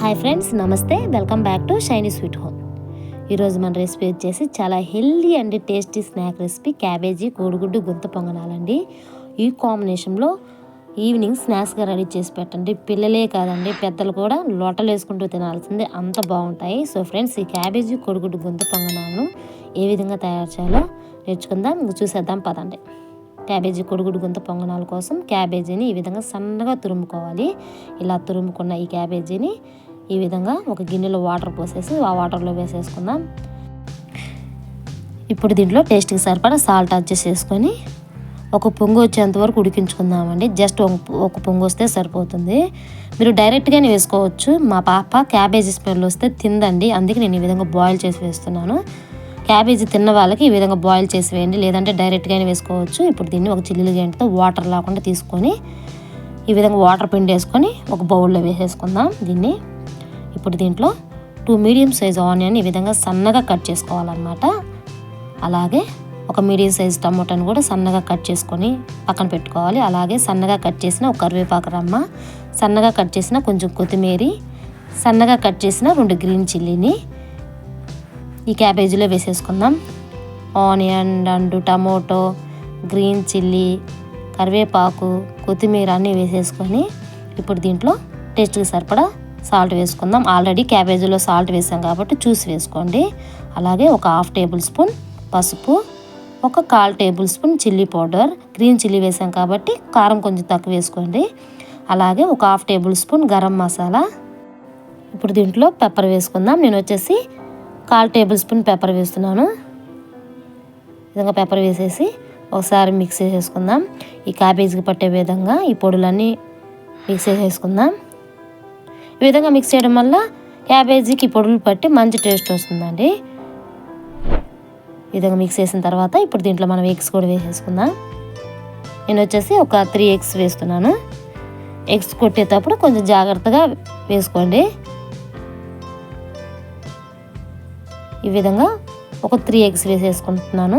Hi friends నమస్తే. Welcome back to Shiny Sweet Home. ఈరోజు మన రెసిపీ వచ్చేసి చాలా healthy and tasty snack recipe cabbage కోడిగుడ్డు గుంత పొంగనాలండి. ఈ కాంబినేషన్లో ఈవినింగ్ స్నాక్స్గా రెడీ చేసి పెట్టండి. పిల్లలే కాదండి పెద్దలు కూడా లోటలు వేసుకుంటూ తినాల్సిందే. అంత బాగుంటాయి. సో ఫ్రెండ్స్ ఈ క్యాబేజీ కోడిగుడ్డు గుంత పొంగనాలను ఏ విధంగా తయారు చేయాలో నేర్చుకుందాం. చూసేద్దాం పదండి. క్యాబేజీ కొడుగుడు గుంత పొంగనాల కోసం క్యాబేజీని ఈ విధంగా సన్నగా తురుముకోవాలి. ఇలా తురుముకున్న ఈ క్యాబేజీని ఈ విధంగా ఒక గిన్నెలో వాటర్ పోసేసి ఆ వాటర్లో వేసేసుకుందాం. ఇప్పుడు దీంట్లో టేస్ట్కి సరిపడా సాల్ట్ అడ్జస్ట్ చేసుకొని ఒక పొంగు వచ్చేంత వరకు ఉడికించుకుందామండి. జస్ట్ ఒక పొంగు వస్తే సరిపోతుంది. మీరు డైరెక్ట్గానే వేసుకోవచ్చు. మా పాప క్యాబేజీ స్మెల్ వస్తే తిందండి. అందుకే నేను ఈ విధంగా బాయిల్ చేసి వేస్తున్నాను. క్యాబేజీ తిన్న వాళ్ళకి ఈ విధంగా బాయిల్ చేసి వేయండి. లేదంటే డైరెక్ట్గానే వేసుకోవచ్చు. ఇప్పుడు దీన్ని ఒక చిల్లులు గంటతో వాటర్ లేకుండా తీసుకొని ఈ విధంగా వాటర్ పిండి వేసుకొని ఒక బౌల్లో వేసేసుకుందాం దీన్ని. ఇప్పుడు దీంట్లో టూ మీడియం సైజ్ ఆనియన్ ఈ విధంగా సన్నగా కట్ చేసుకోవాలన్నమాట. అలాగే ఒక మీడియం సైజ్ టమోటాను కూడా సన్నగా కట్ చేసుకొని పక్కన పెట్టుకోవాలి. అలాగే సన్నగా కట్ చేసిన ఒక కరివేపాకు రమ్మ సన్నగా కట్ చేసిన కొంచెం కొత్తిమీరి సన్నగా కట్ చేసిన రెండు గ్రీన్ చిల్లీని ఈ క్యాబేజీలో వేసేసుకుందాం. Onion and tomato green chilli కరివేపాకు కొత్తిమీర అన్నీ వేసేసుకొని ఇప్పుడు దీంట్లో టేస్ట్కి సరిపడా సాల్ట్ వేసుకుందాం. ఆల్రెడీ క్యాబేజీలో సాల్ట్ వేసాం కాబట్టి చూసి వేసుకోండి. అలాగే ఒక హాఫ్ టేబుల్ స్పూన్ పసుపు ఒక call tablespoon chilli powder. Green chilli వేసాం కాబట్టి కారం కొంచెం తక్కువ వేసుకోండి. అలాగే ఒక half tablespoon garam masala. ఇప్పుడు దీంట్లో పెప్పర్ వేసుకుందాం. నేను వచ్చేసి కాల్ టేబుల్ స్పూన్ పెప్పర్ వేస్తున్నాను. విధంగా పెప్పర్ వేసేసి ఒకసారి మిక్స్ చేసేసుకుందాం. ఈ క్యాబేజీకి పట్టే విధంగా ఈ పొడులన్నీ మిక్స్ చేసేసుకుందాం. ఈ విధంగా మిక్స్ చేయడం వల్ల క్యాబేజీకి పొడులు పట్టి మంచి టేస్ట్ వస్తుందండి. ఈ విధంగా మిక్స్ చేసిన తర్వాత ఇప్పుడు దీంట్లో మనం ఎగ్స్ కూడా వేసేసుకుందాం. నేను వచ్చేసి ఒక త్రీ ఎగ్స్ వేస్తున్నాను. ఎగ్స్ కొట్టేటప్పుడు కొంచెం జాగ్రత్తగా వేసుకోండి. ఈ విధంగా ఒక త్రీ ఎగ్స్ వేసేసుకుంటున్నాను.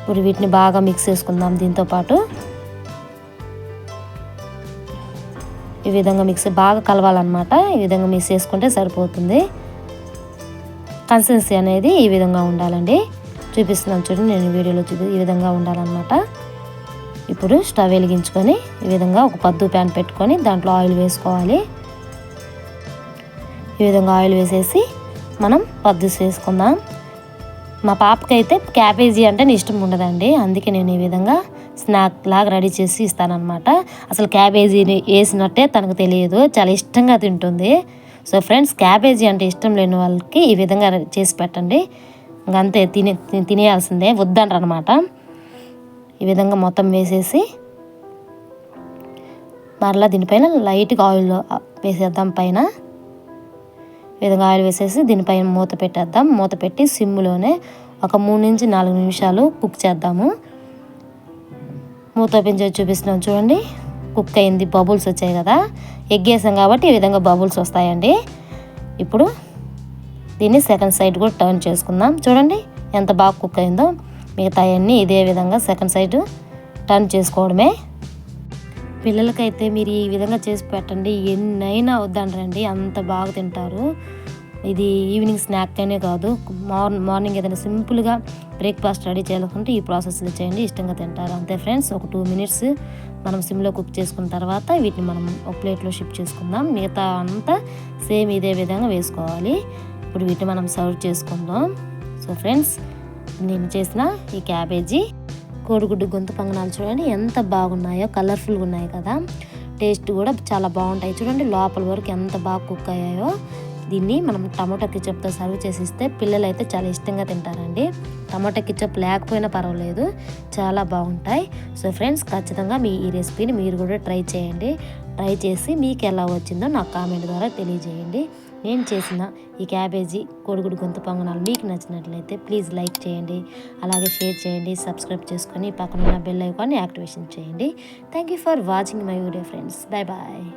ఇప్పుడు వీటిని బాగా మిక్స్ చేసుకుందాం దీంతో ఈ విధంగా మిక్స్ బాగా కలవాలన్నమాట. ఈ విధంగా మిక్స్ చేసుకుంటే సరిపోతుంది. కన్సిస్టెన్సీ అనేది ఈ విధంగా ఉండాలండి. చూపిస్తున్నాను చూడండి నేను వీడియోలో చూపి ఈ విధంగా ఉండాలన్నమాట. ఇప్పుడు స్టవ్ వెలిగించుకొని ఈ విధంగా ఒక పద్దు ప్యాన్ పెట్టుకొని దాంట్లో ఆయిల్ వేసుకోవాలి. ఈ విధంగా ఆయిల్ వేసేసి మనం పద్దు వేసుకుందాం మా పాపకైతే క్యాబేజీ అంటే ఇష్టం ఉండదండి. అందుకే నేను ఈ విధంగా స్నాక్ లాగా రెడీ చేసి ఇస్తానన్నమాట. అసలు క్యాబేజీని వేసినట్టే తనకు తెలియదు. చాలా ఇష్టంగా తింటుంది. సో ఫ్రెండ్స్ క్యాబేజీ అంటే ఇష్టం లేని వాళ్ళకి ఈ విధంగా చేసి పెట్టండి. ఇంకంతే తినే తినేయాల్సిందే. వద్దంటారు అనమాట ఈ విధంగా మొత్తం వేసేసి మరలా దీనిపైన లైట్గా ఆయిల్ వేసేద్దాం పైన. విధంగా ఆయిల్ వేసేసి దీనిపైన మూత పెట్టేద్దాం. మూత పెట్టి సిమ్లోనే ఒక మూడు నుంచి నాలుగు నిమిషాలు కుక్ చేద్దాము. మూత చేసి చూపిస్తున్నాం చూడండి. కుక్ అయింది బబుల్స్ వచ్చాయి కదా. ఎగ్ వేసాం కాబట్టి ఈ విధంగా బబుల్స్ వస్తాయండి. ఇప్పుడు దీన్ని సెకండ్ సైడ్ కూడా టర్న్ చేసుకుందాం. చూడండి ఎంత బాగా కుక్ అయిందో. మిగతా అన్నీ ఇదే విధంగా సెకండ్ సైడ్ టర్న్ చేసుకోవడమే. పిల్లలకైతే మీరు ఈ విధంగా చేసి పెట్టండి. ఎన్నైనా వద్దంటారండి. అంత బాగా తింటారు. ఇది ఈవినింగ్ స్నాక్ కాదు. మార్నింగ్ మార్నింగ్ ఏదైనా సింపుల్గా బ్రేక్ఫాస్ట్ రెడీ చేయాలనుకుంటే ఈ ప్రాసెస్లో చేయండి ఇష్టంగా తింటారు. అంతే ఫ్రెండ్స్ ఒక టూ మినిట్స్ మనం సిమ్లో కుక్ చేసుకున్న తర్వాత వీటిని మనం ఒక ప్లేట్లో షిఫ్ట్ చేసుకుందాం. మిగతా అంతా సేమ్ ఇదే విధంగా వేసుకోవాలి. ఇప్పుడు వీటిని మనం సర్వ్ చేసుకుందాం. సో ఫ్రెండ్స్ నేను చేసిన ఈ క్యాబేజీ కోడిగుడ్డు గొంతు పంగనాలు చూడండి ఎంత బాగున్నాయో కలర్ఫుల్గా ఉన్నాయి కదా. టేస్ట్ కూడా చాలా బాగుంటాయి. చూడండి లోపల వరకు ఎంత బాగా కుక్ అయ్యాయో. దీన్ని మనం టమాటో కిచప్తో సర్వ్ చేసిస్తే పిల్లలు అయితే చాలా ఇష్టంగా తింటారండి. టమాటో కిచప్ లేకపోయినా పర్వాలేదు చాలా బాగుంటాయి. సో ఫ్రెండ్స్ ఖచ్చితంగా మీ ఈ రెసిపీని మీరు కూడా ట్రై చేయండి. ట్రై చేసి మీకు ఎలా వచ్చిందో నాకు కామెంట్ ద్వారా తెలియజేయండి. నేను చేసిన ఈ క్యాబేజీ కోడిగుడి గొంతు పొంగనాలు మీకు నచ్చినట్లయితే ప్లీజ్ లైక్ చేయండి. అలాగే షేర్ చేయండి సబ్స్క్రైబ్ చేసుకొని పక్కన ఉన్న బెల్ ఐకాన్ని యాక్టివేషన్ చేయండి. Thank you for watching my video friends. Bye bye.